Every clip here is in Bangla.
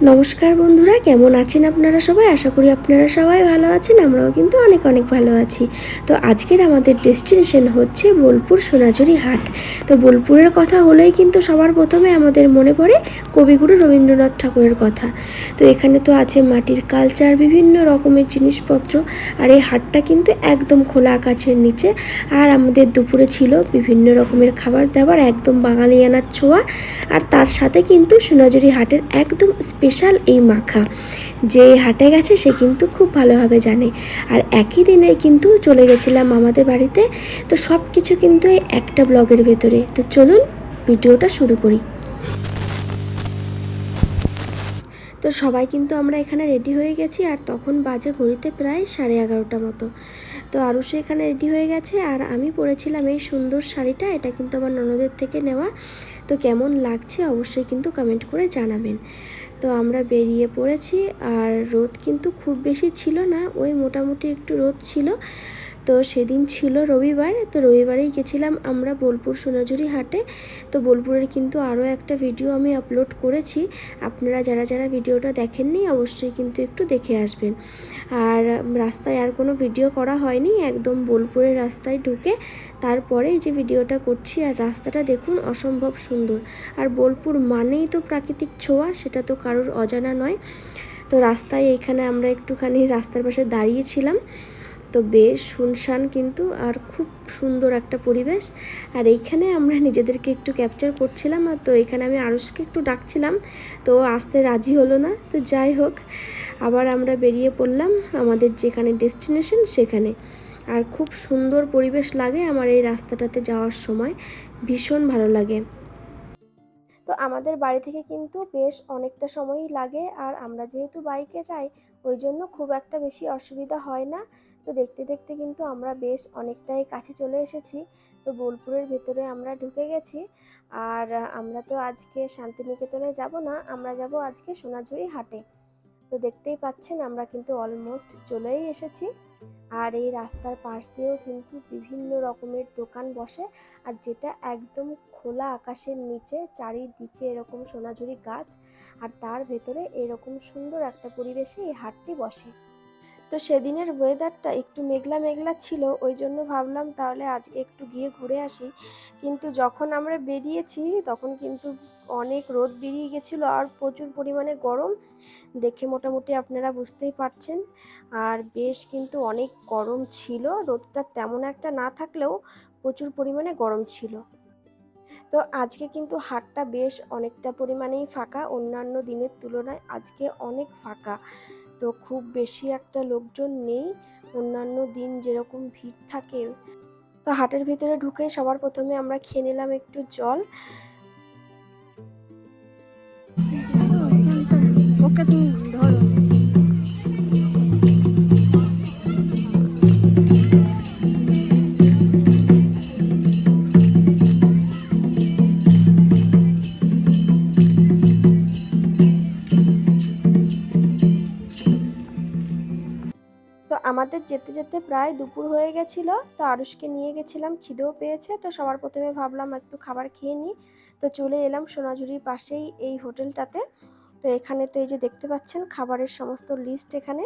নমস্কার বন্ধুরা, কেমন আছেন আপনারা সবাই? আশা করি আপনারা সবাই ভালো আছেন, আমরাও কিন্তু অনেক অনেক ভালো আছি। তো আজকের আমাদের ডেস্টিনেশন হচ্ছে বোলপুর সোনাঝুরি হাট। তো বোলপুরের কথা হলেই কিন্তু সবার প্রথমে আমাদের মনে পড়ে কবিগুরু রবীন্দ্রনাথ ঠাকুরের কথা। তো এখানে তো আছে মাটির কালচার, বিভিন্ন রকমের জিনিসপত্র, আর এই হাটটা কিন্তু একদম খোলা আকাশের নিচে। আর আমাদের দুপুরে ছিল বিভিন্ন রকমের খাবার দাবার, একদম বাঙালিয়ানার ছোঁয়া। আর তার সাথে কিন্তু সোনাঝুরি হাটের একদম স্পেশাল এই মাখা। যে হাটে গেছে সে কিন্তু খুব ভালোভাবে জানে। আর একই দিনে কিন্তু চলে গেছিলাম আমাদের বাড়িতে। তো সব কিছু কিন্তু এই একটা ব্লগের ভেতরে। তো চলুন ভিডিওটা শুরু করি। তো সবাই কিন্তু আমরা এখানে রেডি হয়ে গেছি আর তখন বাজে ঘড়িতে প্রায় সাড়ে এগারোটা মতো। তো আরও সে এখানে রেডি হয়ে গেছে আর আমি পরেছিলাম এই সুন্দর শাড়িটা। এটা কিন্তু আমার ননদের থেকে নেওয়া। তো কেমন লাগছে অবশ্যই কিন্তু কমেন্ট করে জানাবেন। তো আমরা বেরিয়ে পড়েছি আর রোদ কিন্তু খুব বেশি ছিল না, ওই মোটামুটি একটু রোদ ছিল। তো সেদিন ছিল রবিবার, তো রবিবারেই গেছিলাম আমরা বোলপুর সোনাঝুরি হাটে। তো বোলপুরের কিন্তু আরও একটা ভিডিও আমি আপলোড করেছি। আপনারা যারা যারা ভিডিওটা দেখেননি অবশ্যই কিন্তু একটু দেখে আসবেন। আর রাস্তায় আর কোনো ভিডিও করা হয়নি, একদম বোলপুরের রাস্তায় ঢুকে তারপরে যে ভিডিওটা করছি, আর রাস্তাটা দেখুন অসম্ভব সুন্দর। আর বোলপুর মানেই তো প্রাকৃতিক ছোঁয়া, সেটা তো কারোর অজানা নয়। তো রাস্তায় এইখানে আমরা একটুখানি রাস্তার পাশে দাঁড়িয়েছিলাম তো বেশ শুনশান কিন্তু, আর খুব সুন্দর একটা পরিবেশ। আর এইখানে আমরা নিজেদেরকে একটু ক্যাপচার করছিলাম, আর তো এখানে আমি আরুষকে একটু ডাকছিলাম, তো আসতে রাজি হলো না। তো যাই হোক, আবার আমরা বেরিয়ে পড়লাম আমাদের যেখানে ডেস্টিনেশন সেখানে। আর খুব সুন্দর পরিবেশ লাগে আমার এই রাস্তাটাতে যাওয়ার সময়, ভীষণ ভালো লাগে। তো আমাদের বাড়ি থেকে কিন্তু বেশ অনেকটা সময়ই লাগে, আর আমরা যেহেতু বাইকে যাই, ওই জন্য খুব একটা বেশি অসুবিধা হয় না। তো দেখতে দেখতে কিন্তু আমরা বেশ অনেকটাই কাছে চলে এসেছি। তো বোলপুরের ভেতরে আমরা ঢুকে গেছি। আর আমরা তো আজকে শান্তিনিকেতনে যাব না, আমরা যাব আজকে সোনাঝুরি হাটে। তো দেখতেই পাচ্ছেন আমরা কিন্তু অলমোস্ট চলেই এসেছি। আর এই রাস্তার পাশ দিয়েও কিন্তু বিভিন্ন রকমের দোকান বসে। আর যেটা একদম খোলা আকাশের নিচে, চারিদিকে এরকম সোনাঝুরি গাছ। আর তার ভেতরে এরকম সুন্দর একটা পরিবেশে এই হাটটি বসে। তো সেদিনের ওয়েদারটা একটু মেঘলা মেঘলা ছিল, ওই জন্য ভাবলাম তাহলে আজকে একটু গিয়ে ঘুরে আসি। কিন্তু যখন আমরা বেরিয়েছি, তখন কিন্তু অনেক রোদ বেরিয়ে গেছিল আর প্রচুর পরিমাণে গরম। দেখে মোটামুটি আপনারা বুঝতেই পারছেন। আর বেশ কিন্তু অনেক গরম ছিল, রোদটা তেমন একটা না থাকলেও প্রচুর পরিমাণে গরম ছিল। তো আজকে কিন্তু হাটটা বেশ অনেকটা পরিমাণেই ফাঁকা, অন্যান্য দিনের তুলনায় আজকে অনেক ফাঁকা। তো খুব বেশি একটা লোকজন নেই। অন্যান্য দিন যেরকম ভিড় থাকে, তো হাটের ভিতরে ঢুকে সবার প্রথমে আমরা খেয়ে নিলাম একটু জল। ওকে তুমি আমাদের যেতে যেতে প্রায় দুপুর হয়ে গেছিল, তো আরুষকে নিয়ে গেছিলাম, খিদেও পেয়েছে, তো সবার প্রথমে ভাবলাম একটু খাবার খেয়ে নিই, তো চলে এলাম সোনাঝুরির পাশেই এই হোটেলটাতে। তো এখানে তো এই যে দেখতে পাচ্ছেন খাবারের সমস্ত লিস্ট এখানে,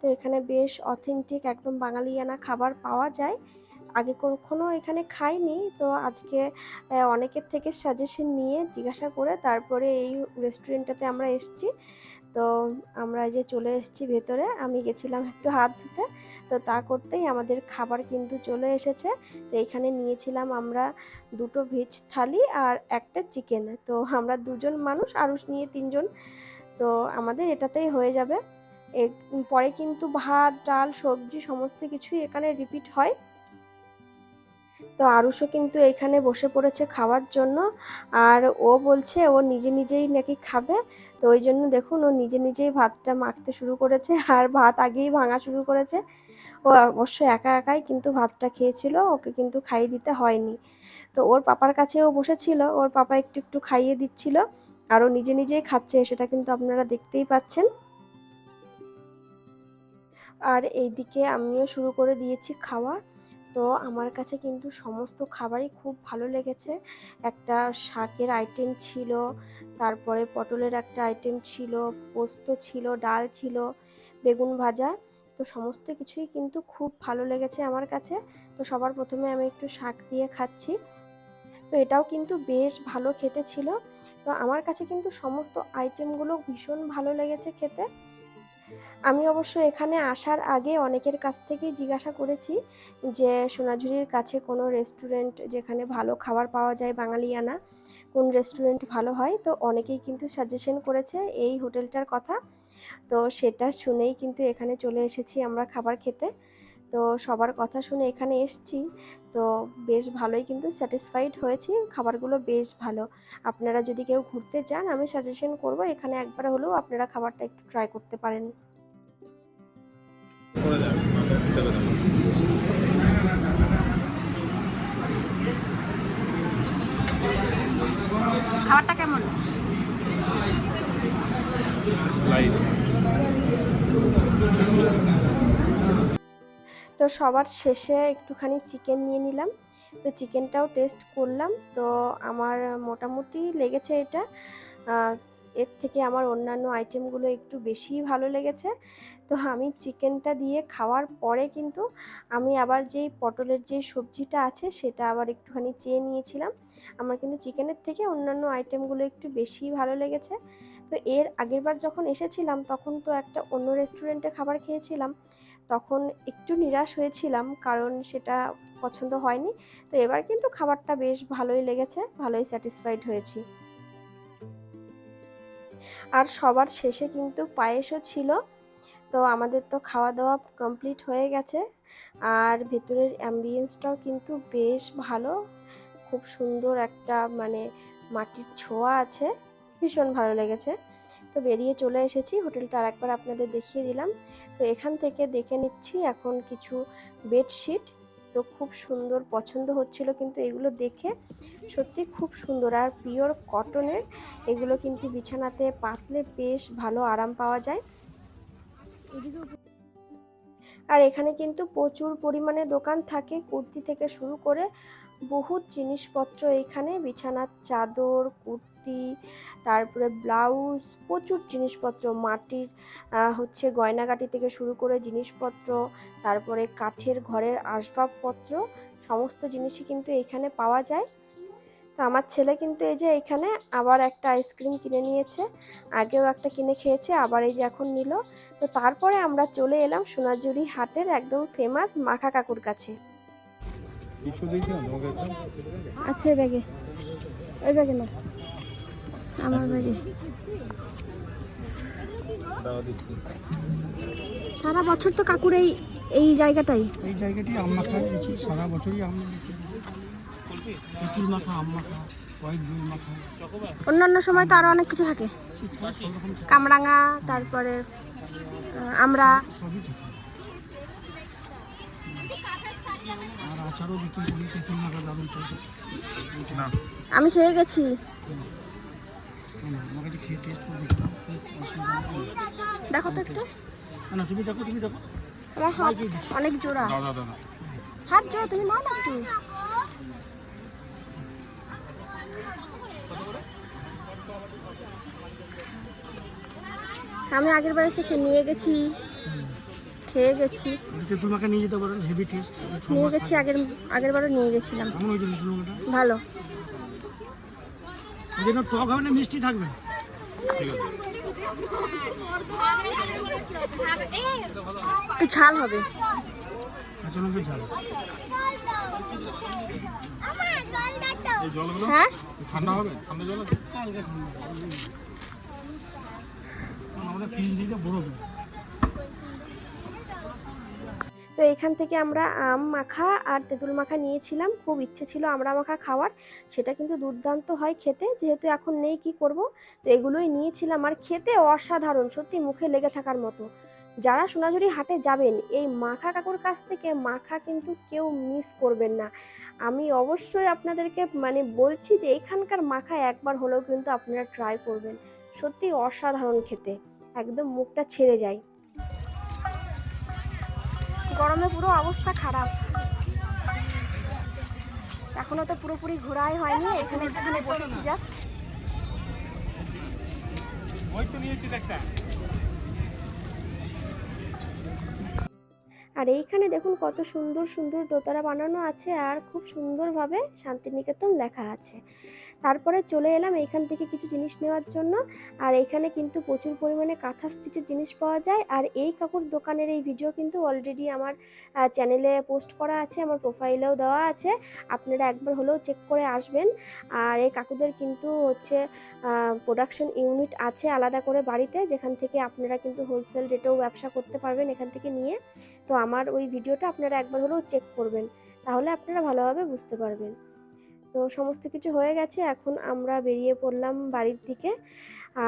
তো এখানে বেশ অথেন্টিক একদম বাঙালিয়ানা খাবার পাওয়া যায়। আগে কখনো এখানে খাইনি, তো আজকে অনেকের থেকে সাজেশন নিয়ে জিজ্ঞাসা করে তারপরে এই রেস্টুরেন্টটাতে আমরা এসেছি। তো আমরা যে চলে এসেছি ভেতরে, আমি গেছিলাম একটু হাত ধুতে। তো তা করতেই আমাদের খাবার কিন্তু চলে এসেছে। তো এখানে নিয়েছিলাম আমরা দুটো ভেজ থালি আর একটা চিকেন তো আমরা দুজন মানুষ আরও নিয়ে তিনজন। তো আমাদের এটাতেই হয়ে যাবে। পরে কিন্তু ভাত, ডাল, সবজি, সমস্ত কিছুই এখানে রিপিট হয়। তো আরুষও কিন্তু এখানে বসে পড়েছে খাওয়ার জন্য। আর ও বলছে ও নিজে নিজেই নাকি খাবে। তো ওই জন্য দেখুন ও নিজে নিজেই ভাতটা মাখতে শুরু করেছে আর ভাত আগেই ভাঙা শুরু করেছে। ও অবশ্য একা একাই কিন্তু ভাতটা খেয়েছিল, ওকে কিন্তু খাইয়ে দিতে হয়নি। তো ওর পাপার কাছে ও বসেছিল, ওর পাপা একটু একটু খাইয়ে দিচ্ছিল আর ও নিজে নিজেই খাচ্ছে সেটা কিন্তু আপনারা দেখতেই পাচ্ছেন। আর এইদিকে আমিও শুরু করে দিয়েছি খাওয়া। তো আমার কাছে কিন্তু সমস্ত খাবারই খুব ভালো লেগেছে। একটা শাকের আইটেম ছিল, তারপরে পটলের একটা আইটেম ছিল, পোস্ত ছিল, ডাল ছিল, বেগুন ভাজা, তো সমস্ত কিছুই কিন্তু খুব ভালো লেগেছে আমার কাছে। তো সবার প্রথমে আমি একটু শাক দিয়ে খাচ্ছি। তো এটাও কিন্তু বেশ ভালো খেতে ছিল। তো আমার কাছে কিন্তু সমস্ত আইটেমগুলো ভীষণ ভালো লেগেছে খেতে। আমি অবশ্য এখানে আসার আগে অনেকের কাছ থেকেই জিজ্ঞাসা করেছি যে, সোনাঝুরির কাছে কোনো রেস্টুরেন্ট যেখানে ভালো খাবার পাওয়া যায় বাঙালিয়ানা, কোন রেস্টুরেন্ট ভালো হয়? তো অনেকেই কিন্তু সাজেশন করেছে এই হোটেলটার কথা। তো সেটা শুনেই কিন্তু এখানে চলে এসেছি আমরা খাবার খেতে। তো সবার কথা শুনে এখানে এসছি। তো বেশ ভালোই কিন্তু স্যাটিসফাইড হয়েছি, খাবারগুলো বেশ ভালো। আপনারা যদি কেউ ঘুরতে যান আমি সাজেশন করব এখানে একবার হলেও আপনারা খাবারটা একটু ট্রাই করতে পারেন। খাবারটা কেমন? তো সবার শেষে একটুখানি চিকেন নিয়ে নিলাম। তো চিকেনটাও টেস্ট করলাম। তো আমার মোটামুটি লেগেছে এটা। এর থেকে আমার অন্যান্য আইটেমগুলো একটু বেশিই ভালো লেগেছে। তো আমি চিকেনটা দিয়ে খাওয়ার পরে কিন্তু আমি আবার যেই পটলের যে সবজিটা আছে সেটা আবার একটুখানি চেয়ে নিয়েছিলাম। আমার কিন্তু চিকেনের থেকে অন্যান্য আইটেমগুলো একটু বেশিই ভালো লেগেছে। তো এর আগেরবার যখন এসেছিলাম তখন তো একটা অন্য রেস্টুরেন্টে খাবার খেয়েছিলাম। তখন একটু নিরাশ হয়েছিলাম কারণ সেটা পছন্দ হয়নি। তো এবার কিন্তু খাবারটা বেশ ভালোই লেগেছে, ভালোই স্যাটিসফাইড হয়েছি। আর সবার শেষে কিন্তু পায়েসও ছিল। তো আমাদের তো খাওয়া দাওয়া কমপ্লিট হয়ে গেছে। আর ভেতরের অ্যাম্বিয়েন্সটাও কিন্তু বেশ ভালো। খুব সুন্দর একটা মানে মাটির ছোঁয়া আছে। ভীষণ ভালো লেগেছে। তো বেরিয়ে চলে এসেছি। হোটেলটা আর একবার আপনাদের দেখিয়ে দিলাম। তো এখান থেকে দেখে নিচ্ছি এখন কিছু বেডশিট তো খুব সুন্দর পছন্দ হচ্ছিল কিন্তু এগুলো দেখে সত্যি খুব সুন্দর। আর পিওর কটনের এগুলো কিন্তু বিছানাতে পাতলে বেশ ভালো আরাম পাওয়া যায়। আর এখানে কিন্তু প্রচুর পরিমাণে দোকান থাকে। কুর্তি থেকে শুরু করে বহুত জিনিসপত্র এখানে। বিছানার চাদর, কুর্তি, তারপরে ব্লাউজ, প্রচুর জিনিসপত্র। মাটির হচ্ছে গয়নাগাটি থেকে শুরু করে জিনিসপত্র, তারপরে কাঠের ঘরের আসবাবপত্র, সমস্ত জিনিসই কিন্তু এখানে পাওয়া যায়। তো আমার ছেলে কিন্তু এই যে এখানে আবার একটা আইসক্রিম কিনে নিয়েছে আগেও একটা কিনে খেয়েছে আবার এই যে এখন নিল। তো তারপরে আমরা চলে এলাম সোনাঝুরি হাটের একদম ফেমাস মাখা কাকুর কাছে। আছে ব্যাগে। ওই ব্যাগে না। আমার ব্যাগে। সারা বছর তো কাকুর এই এই জায়গাটাই। এই জায়গাটি আম মাখা সারা বছরই আম তেঁতুল মাখা আম মাখা কয়েক অন্যান্য সময় তো আরও অনেক কিছু থাকে। কামরাঙা তারপরে আমরা আমি খেয়ে গেছি। দেখো তো একটু। না, না তুমি দেখো তুমি দেখো। আমার হাত অনেক জোড়া। হাত জোড়া তুমি নাও না একটু। আমি আগের বার এসে খেয়ে নিয়ে গেছি। খেয়ে গেছি। তেঁতুল নিয়ে যেতে পারেন হেভি টেস্ট নিয়ে গেছি আগের আগের বারও নিয়ে গেছিলাম। ভালো। জন্য টক হবে না মিষ্টি থাকবে? একটু ঝাল হবে। হ্যাঁ? ঠান্ডা হবে? ঠান্ডা জল আছে হালকা ঠান্ডা কারণ আমরা ফ্রিজ দিতে বরফ তো এখান থেকে আমরা আম মাখা আর তেঁতুল মাখা নিয়েছিলাম। খুব ইচ্ছে ছিল আমরা মাখা খাওয়ার। সেটা কিন্তু দুর্দান্ত হয় খেতে। যেহেতু এখন নেই কি করব? তো এগুলোই নিয়েছিলাম। আর খেতে অসাধারণ, সত্যি মুখে লেগে থাকার মতো। যারা সোনাঝুরি হাটে যাবেন, এই মাখা কাকুর কাছ থেকে মাখা কিন্তু কেউ মিস করবেন না। আমি অবশ্যই আপনাদেরকে মানে বলছি যে, এখানকার মাখা একবার হলেও কিন্তু আপনারা ট্রাই করবেন। সত্যি অসাধারণ খেতে। একদম মুখটা ছেড়ে যায়। গরমে পুরো অবস্থা খারাপ। এখনও তো পুরোপুরি ঘোরাই হয়নি এখানে একটুখানি বসেছি জাস্ট ওই তো নিয়েছিস একটা। আর এইখানে দেখুন কত সুন্দর সুন্দর দোতারা বানানো আছে আর খুব সুন্দরভাবে শান্তিনিকেতন লেখা আছে। তারপরে চলে এলাম এখান থেকে কিছু জিনিস নেওয়ার জন্য। আর এখানে কিন্তু প্রচুর পরিমাণে কাঁথা স্টিচের জিনিস পাওয়া যায়। আর এই কাকুর দোকানের এই ভিডিও কিন্তু অলরেডি আমার চ্যানেলে পোস্ট করা আছে, আমার প্রোফাইলেও দেওয়া আছে। আপনারা একবার হলেও চেক করে আসবেন। আর এই কাকুদের কিন্তু হচ্ছে প্রোডাকশন ইউনিট আছে আলাদা করে বাড়িতে, যেখান থেকে আপনারা কিন্তু হোলসেল রেটেও ব্যবসা করতে পারবেন এখান থেকে নিয়ে। তো আমার ওই ভিডিওটা আপনারা একবার হলেও চেক করবেন। তাহলে আপনারা ভালোভাবে বুঝতে পারবেন। তো সমস্ত কিছু হয়ে গেছে, এখন আমরা বেরিয়ে পড়লাম বাড়ির দিকে।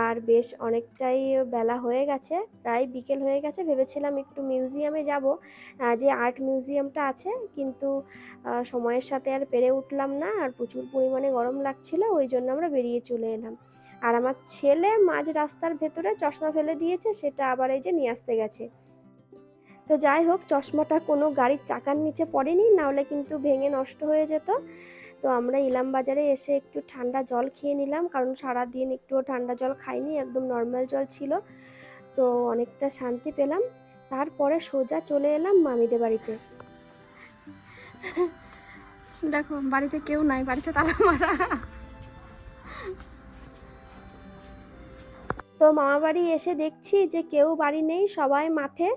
আর বেশ অনেকটাই বেলা হয়ে গেছে, প্রায় বিকেল হয়ে গেছে। ভেবেছিলাম একটু মিউজিয়ামে যাব যে আর্ট মিউজিয়ামটা আছে, কিন্তু সময়ের সাথে আর পেরে উঠলাম না, আর প্রচুর পরিমাণে গরম লাগছিল, ওই জন্য আমরা বেরিয়ে চলে এলাম। আর আমার ছেলে মাঝ রাস্তার ভেতরে চশমা ফেলে দিয়েছে, সেটা আবার এই যে নিয়ে আসতে গেছে। তো যাই হোক, চশমাটা কোনো গাড়ির চাকার নিচে পড়েনি নাহলে কিন্তু ভেঙে নষ্ট হয়ে যেত। তো আমরা ইলাম বাজারে এসে একটু ঠান্ডা জল খেয়ে নিলাম, কারণ সারা দিন একটুও ঠান্ডা জল খাইনি, একদম নর্মাল জল ছিল। তো অনেকটা শান্তি পেলাম। তারপরে সোজা চলে এলাম মামিদের বাড়িতে। দেখো, বাড়িতে কেউ নাই, বাড়িতে তালা মারা। তো মামা বাড়ি এসে দেখছি যে কেউ বাড়ি নেই সবাই মাঠে।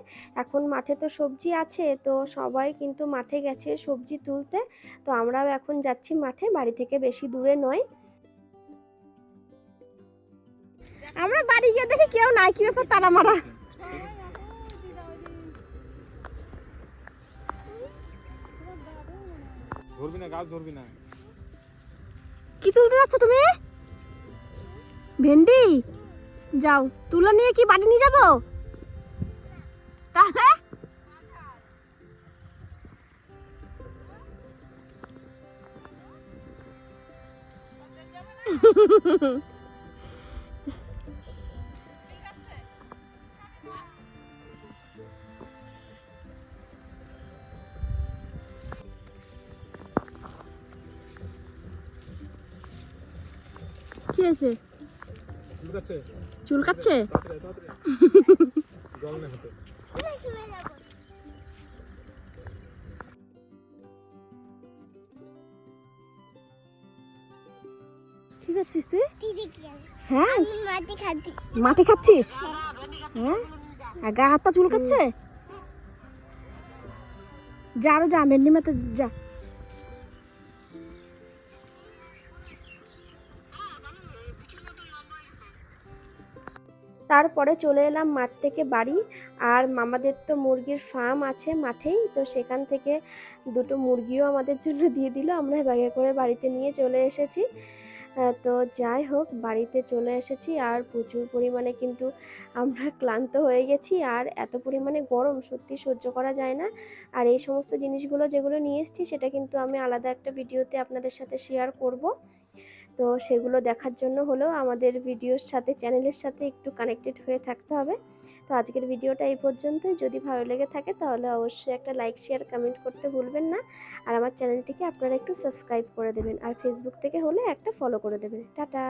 এখন মাঠে তো সবজি আছে তো সবাই কিন্তু মাঠে গেছে সবজি তুলতে। তো আমরাও এখন যাচ্ছি মাঠে বাড়ি থেকে বেশি দূরে নয়। আমরা বাড়ি গিয়ে দেখি কেউ নাই কি ব্যাপার তালা মারা ধরবি না গাছ ধরবি না। কি তুলতে যাচ্ছ তুমি? ভেন্ডি? যাও তুলো নিয়ে কি বাড়ি নিয়ে যাব? তাহলে? কি আছে। চুল কাটছে তুই? হ্যাঁ? মাটি খাচ্ছিস? হ্যাঁ? আর গা হাত পা চুলকাচ্ছে? যা আরও যা মেন্ডি মাতে যা। তারপরে চলে এলাম মাঠ থেকে বাড়ি। আর মামাদের তো মুরগির ফার্ম আছে মাঠেই, তো সেখান থেকে দুটো মুরগিও আমাদের জন্য দিয়ে দিল। আমরা ব্যাগে করে বাড়িতে নিয়ে চলে এসেছি। তো যাই হোক, বাড়িতে চলে এসেছি। আর প্রচুর পরিমাণে কিন্তু আমরা ক্লান্ত হয়ে গেছি। আর এত পরিমাণে গরম, সত্যি সহ্য করা যায় না। আর এই সমস্ত জিনিসগুলো যেগুলো নিয়ে এসেছি, সেটা কিন্তু আমি আলাদা একটা ভিডিওতে আপনাদের সাথে শেয়ার করব। তো সেগুলো দেখার জন্য হলেও আমাদের ভিডিওর সাথে, চ্যানেলের সাথে একটু কানেক্টেড হয়ে থাকতে হবে। তো আজকের ভিডিওটা এই পর্যন্তই। যদি ভালো লেগে থাকে তাহলে অবশ্যই একটা লাইক শেয়ার কমেন্ট করতে ভুলবেন না। আর আমার চ্যানেলটিকে আপনারা একটু সাবস্ক্রাইব করে দেবেন। আর ফেসবুক থেকে হলে একটা ফলো করে দেবেন। টাটা!